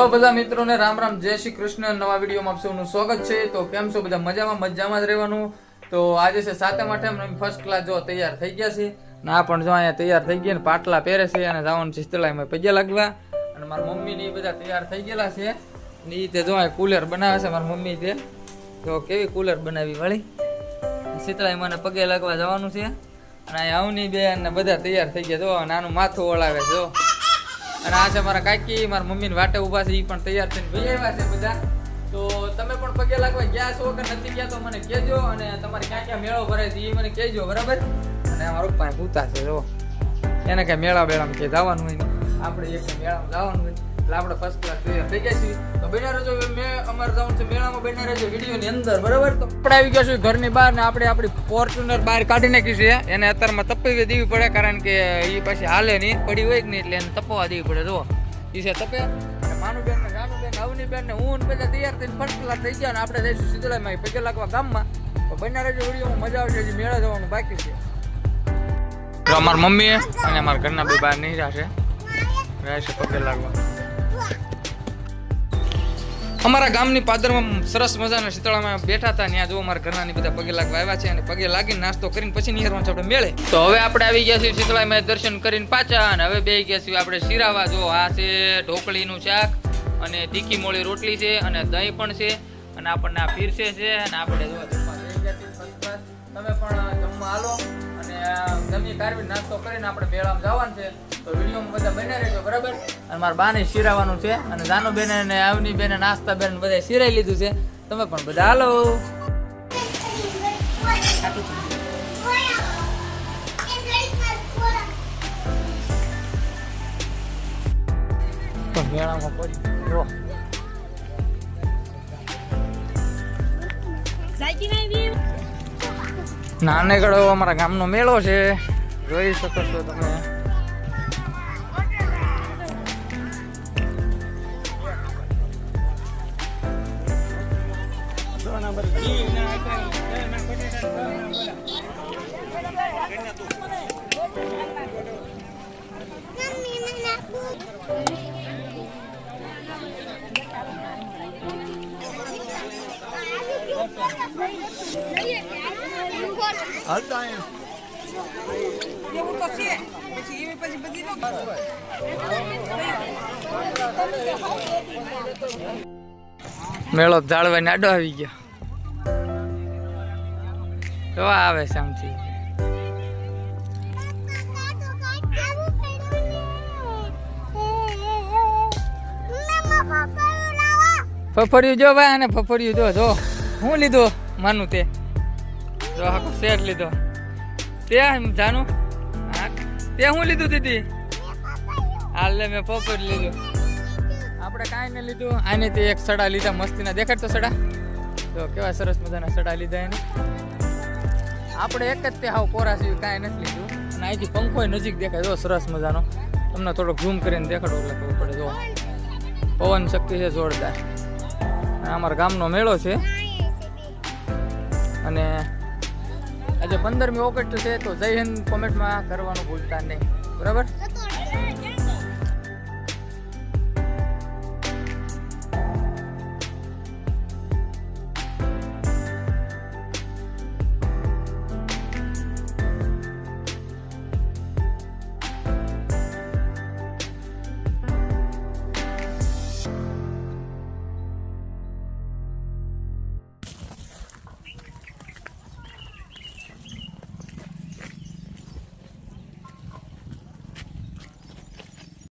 Hello બધા મિત્રોને, રામ રામ, જય શ્રી કૃષ્ણ. નવા વિડીયોમાં આપ સૌનું સ્વાગત છે. તો કેમ છો બધા? મજામાં મજામાં જ રહેવાનું. તો આજે છે સાતમ આઠમ ફર્સ્ટ ક્લાસ જો તૈયાર થઈ ગયા છે ના પણ જો અહીંયા તૈયાર થઈ ગયા ને, પાટલા પહેરે છે અને જવાનું છે શીતળામાં પગે લાગવા. અને મારા મમ્મી ને એ બધા તૈયાર થઈ ગયેલા છે. ને એ તે જો કુલર બનાવે છે મારી મમ્મી તે. તો કેવી કુલર બનાવી વળી? શીતળાઈ મને પગે લાગવા જવાનું છે. અને અહીંયા નહીં બે અને બધા તૈયાર થઈ ગયા. જો નાનું માથું ઓળાવે જો. અને આ છે મારા કાકી, મારા મમ્મીને વાટે ઊભા છે એ પણ તૈયાર થઈને ભાઈ આવ્યા છે બધા. તો તમે પણ પગે લાગવા ગયા છો કે નથી ગયા તો મને કહેજો અને તમારે ક્યાં ક્યાં મેળો ભરાય છે એ મને કહેજો, બરાબર? અને અમારો પપ્પા પૂતા છે જો એને કઈ મેળા બેળામાં કે જવાનું હોય આપણે એક મેળામાં જવાનું હોય. એટલે આપણે ફર્સ્ટ ક્લાસ તૈયાર થઈ ગયા છીએ. તો બન્યા રહેજો મેં અમારે જવાનું છે મેળામાં બન્યા રહેજો વિડીયોની અંદર, બરાબર? તો આપણે આવી ગયા છીએ ઘરની બહાર ને આપણે આપણી ફોર્ચ્યુનર બહાર કાઢી નાખી છે. એને અત્યારમાં તપવી દેવી પડે કારણ કે એ પાછી હાલે નહીં, પડી હોય કે નહીં એટલે એને તપવા દેવી પડે જો એ છે તપે. અને માનુબેન ને રાનુબેન અવનીબેન ને હું બધા તૈયાર થઈને ફર્સ્ટ ક્લાસ થઈ ગયા ને આપણે જઈશું સિદ્ધલામાં પગે લાગવા ગામમાં. તો બન્યા રહેજો વિડીયોમાં, મજા આવશે, હજી મેળા જવાનું બાકી છે. અમારા મમ્મી અને અમારા ઘરના બે બહાર નહીં રહેશે રહેશે પગે લાગવા. અમારા ગામની પાદરમાં સરસ મજાના શીતળામાં બેઠા હતા ત્યાં જો અમારા ઘરના બધા પગે લાગવા આવ્યા છે અને પગે લાગીને નાસ્તો કરીને પછી નિહારવાનું આપણે મેળે. તો હવે આપણે આવી ગયા છીએ શીતળામાં દર્શન કરીને પાછા અને હવે બે ગયા છીએ આપણે શિરાવા. જો આ છે ઢોકળીનું શાક અને તીખી મોળી રોટલી છે અને દહીં પણ છે અને આપણને આ પીરસે છે અને આપણે જો આ કારવી નાસ્તો કરીને આપણે મેળામાં જવાનું છે. તો વિડીયોમાં બધા બને રહેજો બરાબર? અને મારા બાને શિરાવાનું છે અને જાનુ બેન અને આવની બેન નાસ્તા બેન બધા શિરાઈ લીધું છે. તમે પણ બધા હાલો. તો મેળામાં પડી. નાનેકડો અમારા ગામનો મેળો છે. જોઈ શકો છો તમે હાલતા એવું તો છે પછી એવી પછી બધી મેળો જાળવાને આડો આવી ગયો. તો આવે છે ફફડ્યું જો ભાઈ અને ફફડ્યું જો જો. હું લીધો માનું તે. જો, આખો સેટ લીધો. તે જાનું તે હું લીધું દીદી? હાલ મેં ફફડ લીધું. આપણે કાંઈ નહીં લીધું. આને એક સડા લીધા મસ્તીના. દેખાડ તો સડા? તો કેવા સરસ મજાના સડા લીધા એને. આપણે એક જ તે હાવ કોરા જેવું કાંઈ નથી લીધું. અને અહીંથી પંખો નજીક દેખાય. જો સરસ મજાનો. તમને થોડોક ઝૂમ કરીને દેખાડો એટલે પડે. જો. પવન શક્તિ છે જોરદાર. અમારા ગામનો મેળો છે. અને આજે પંદરમી ઓગસ્ટ છે તો જય હિન્દ કોમેન્ટમાં કરવાનું ભૂલતા નહીં. બરાબર?